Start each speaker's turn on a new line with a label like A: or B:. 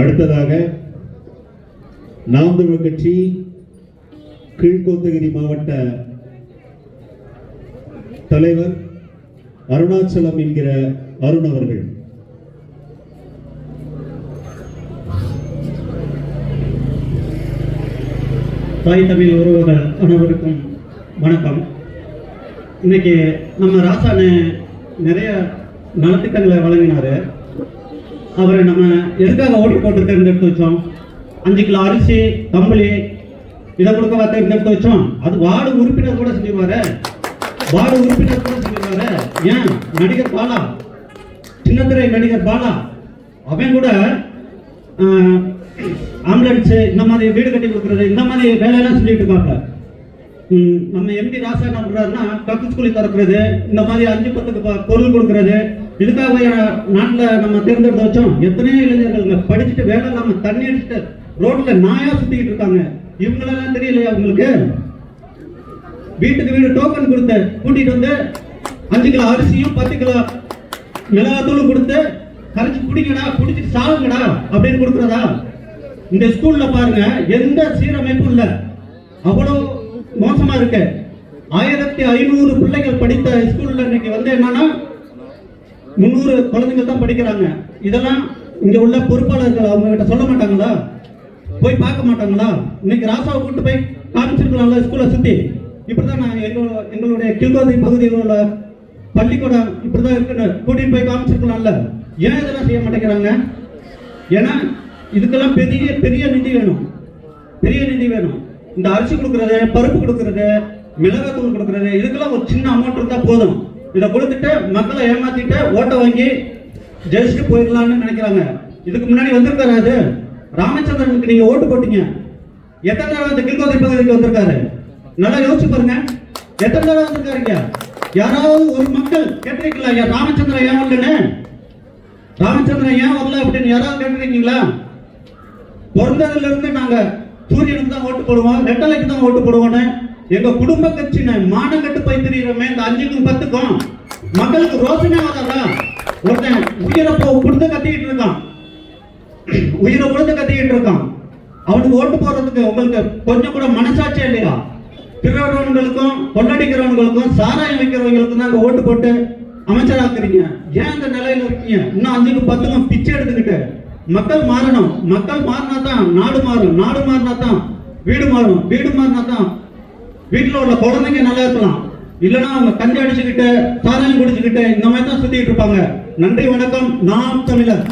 A: அடுத்ததாக நாம் தமிழ் கட்சி கீழ்கோத்தகிரி மாவட்ட தலைவர் அருணாச்சலம் என்கிற அருண் அவர்கள்.
B: தாய் தமிழ் உறவுகள் அனைவருக்கும் வணக்கம். இன்னைக்கு நம்ம ராசானு நிறைய நலத்திட்டங்களை வழங்கினாரு. அவரை நம்ம எதுக்காக ஓட்டு போட்டு தேர்ந்தெடுத்து வச்சோம்? அஞ்சு கிலோ அரிசி கம்பளி இதை கொடுக்க தேர்ந்தெடுத்து வச்சோம். அது வார்டு உறுப்பினர் கூட செஞ்சிருவாரு வார்டு உறுப்பினர் கூட செஞ்சிருவாரு ஏன்? நடிகர் பாலா. சின்னத்திரை நடிகர் பாலா. அவன் கூட ஆம்புலன்ஸ் இந்த மாதிரி வீடு கட்டி கொடுக்குறது இந்த மாதிரி வேலையெல்லாம் செஞ்சுட்டு இருக்காங்க நம்ம எம்பி ராசா என்ன பண்றாருன்னா கக்கு ஸ்கூலி திறக்கிறது இந்த மாதிரி அஞ்சு பத்துக்கு பொருள் கொடுக்கறது இதுக்காக நாட்டில் நம்ம தேர்ந்தெடுத்து வச்சோம். எத்தனையோ இளைஞர்கள் படிச்சுட்டு வேலை இல்லாமல் தண்ணி அடிச்சுட்டு ரோட்ல நாயா சுத்திக்கிட்டு இருக்காங்க. இவங்களெல்லாம் தெரியலையா உங்களுக்கு? வீட்டுக்கு வீடு டோக்கன் கொடுத்து கூட்டிட்டு வந்து அஞ்சு கிலோ அரிசியும் பத்து கிலோ மிளகாத்தூளும் கொடுத்து கரைச்சி குடிக்கடா குடிச்சிட்டு சாகுங்கடா அப்படின்னு கொடுக்குறதா? இந்த ஸ்கூல்ல பாருங்க எந்த சீரமைப்பும் இல்லை. அவ்வளவு மோசமா இருக்கு. ஆயிரத்தி ஐநூறு பிள்ளைகள் படித்த ஸ்கூல்ல இன்னைக்கு வந்து என்னன்னா முந்நூறு குழந்தைங்க தான் படிக்கிறாங்க. இதெல்லாம் இங்க உள்ள பொறுப்பாளர்கள் அவங்க கிட்ட சொல்ல மாட்டாங்களா? போய் பார்க்க மாட்டாங்களா? இன்னைக்கு ராசாவை கூட்டு போய் காமிச்சிருக்கலாம்ல ஸ்கூலை சுத்தி. இப்படிதான் நான் எங்களோட எங்களுடைய கில்கோதை பகுதியில் உள்ள பள்ளிக்கூடம் இப்படிதான் இருக்குன்னு கூட்டிட்டு போய் காமிச்சிருக்கலாம்ல. ஏன் இதெல்லாம் செய்ய மாட்டேங்கிறாங்க? ஏன்னா இதுக்கெல்லாம் பெரிய பெரிய நிதி வேணும். பெரிய நிதி வேணும். இந்த அரிசி கொடுக்கறது பருப்பு கொடுக்கறது மிளகாத்தூள் கொடுக்கறது இதுக்கெல்லாம் ஒரு சின்ன அமௌண்ட் இருந்தால் போதும். இதை கொடுத்துட்டு மக்களை ஏமாத்திட்டு ஓட்டை வாங்கி ஜெயிச்சுட்டு போயிடலாம்னு நினைக்கிறாங்க. இதுக்கு முன்னாடி வந்திருக்காரு அது? ராமச்சந்திரனுக்கு நீங்க ஓட்டு போட்டீங்க. எத்தனை தடவை இந்த கில்கோதை பகுதிக்கு வந்திருக்காரு? நல்லா யோசிச்சு பாருங்க. எத்தனை தடவை வந்திருக்காருங்க? யாராவது ஒரு மக்கள் கேட்டிருக்கீங்களா? ஐயா ராமச்சந்திரன் ஏன் வரலன்னு? ராமச்சந்திரன் ஏன் வரல அப்படின்னு யாராவது கேட்டிருக்கீங்களா? பிறந்ததுல இருந்து நாங்க சூரியனுக்கு தான் ஓட்டு போடுவோம் ரெட்டலைக்கு தான் ஓட்டு போடுவோம்னு எங்க குடும்ப கட்சி மானம் கட்டு போய் தெரியுறோமே இந்த அஞ்சுக்கும் பத்துக்கும். மக்களுக்கு ரோசனை ஆகாதா ஒருத்தன் உயிரை கொடுத்து கத்திக்கிட்டு இருக்கான். உயிரை கொடுத்து கத்திக்கிட்டு இருக்கான். அவனுக்கு ஓட்டு போறதுக்கு உங்களுக்கு கொஞ்சம் கூட மனசாட்சியா இல்லையா? திருடுறவங்களுக்கும் கொள்ளடிக்கிறவங்களுக்கும் சாராயம் வைக்கிறவங்களுக்கும் தான் ஓட்டு போட்டு அமைச்சராக்குறீங்க. ஏன் இந்த நிலையில இருக்கீங்க? இன்னும் அஞ்சுக்கு பத்துக்கும் பிச்சை எடுத்துக்கிட்டு. மக்கள் மாறணும். மக்கள் மாறினா தான் நாடு மாறும். நாடு மாறினா தான் வீடு மாறும். வீடு மாறினா தான் வீட்டில் உள்ள குழந்தைங்க நல்லா இருக்கலாம். இல்லைன்னா அவங்க கஞ்சி அடிச்சுக்கிட்டு சாராயம் குடிச்சுக்கிட்டு இந்த மாதிரி தான் சுத்திட்டு இருப்பாங்க. நன்றி வணக்கம். நாம் தமிழர்.